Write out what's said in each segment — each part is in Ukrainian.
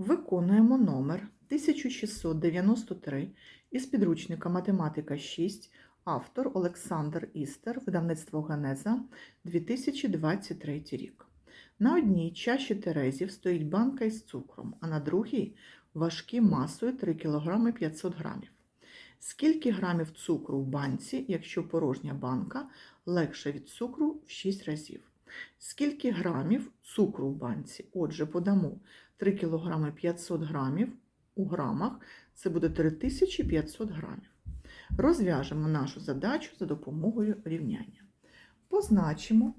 Виконуємо номер 1693 із підручника Математика 6, автор Олександр Істер, видавництво Генеза, 2023 рік. На одній чаші терезів стоїть банка із цукром, а на другій важкі масою 3 кг 500 г. Скільки грамів цукру в банці, якщо порожня банка легша від цукру в 6 разів? Скільки грамів цукру в банці? Отже, подамо 3 кг 500 грамів у грамах, це буде 3500 грамів. Розв'яжемо нашу задачу за допомогою рівняння. Позначимо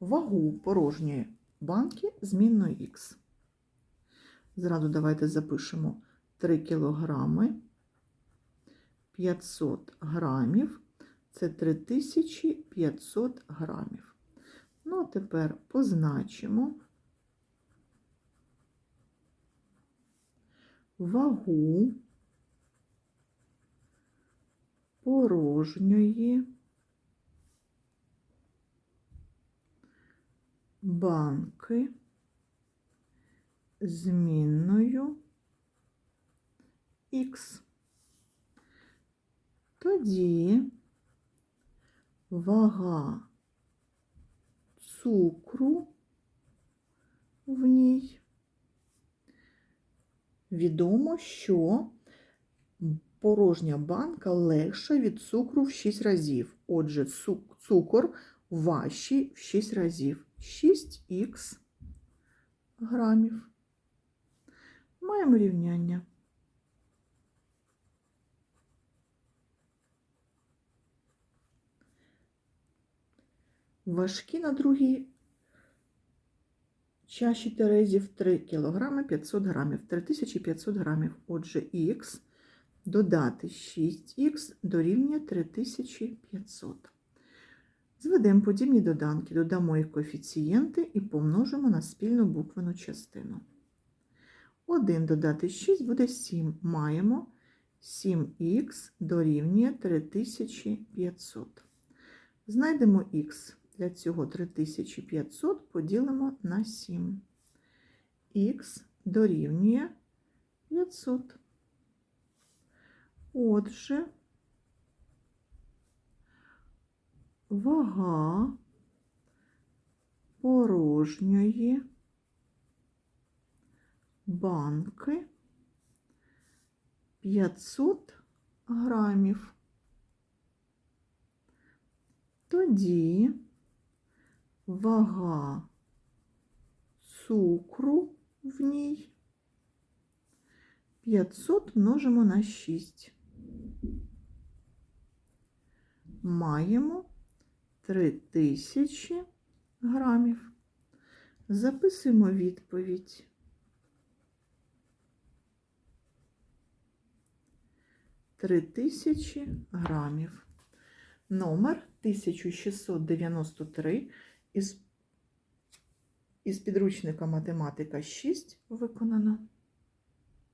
вагу порожньої банки змінною х. Зразу давайте запишемо 3 кг 500 грамів, це 3500 грамів. Ну, тепер позначимо вагу порожньої банки змінною х. Тоді вага цукру в ній. Відомо, що порожня банка легша від цукру в 6 разів. Отже, цукор важчий в 6 разів. 6х грамів. Маємо рівняння. Важкі на другій чаші терезів 3 кг 500 грамів, 3500 грамів. Отже, х додати 6х дорівнює 3500. Зведемо подібні доданки, додамо їх коефіцієнти і помножимо на спільну буквену частину. 1 додати 6 буде 7. Маємо 7х дорівнює 3500. Знайдемо х. Для цього 3500 поділимо на 7. Х дорівнює 500. Отже, вага порожньої банки 500 грамів. Тоді вага цукру в ній 500 множимо на 6. Маємо 3000 грамів. Записуємо відповідь. Три тисячі грамів. Номер 1693 із, із підручника Математика 6 виконано.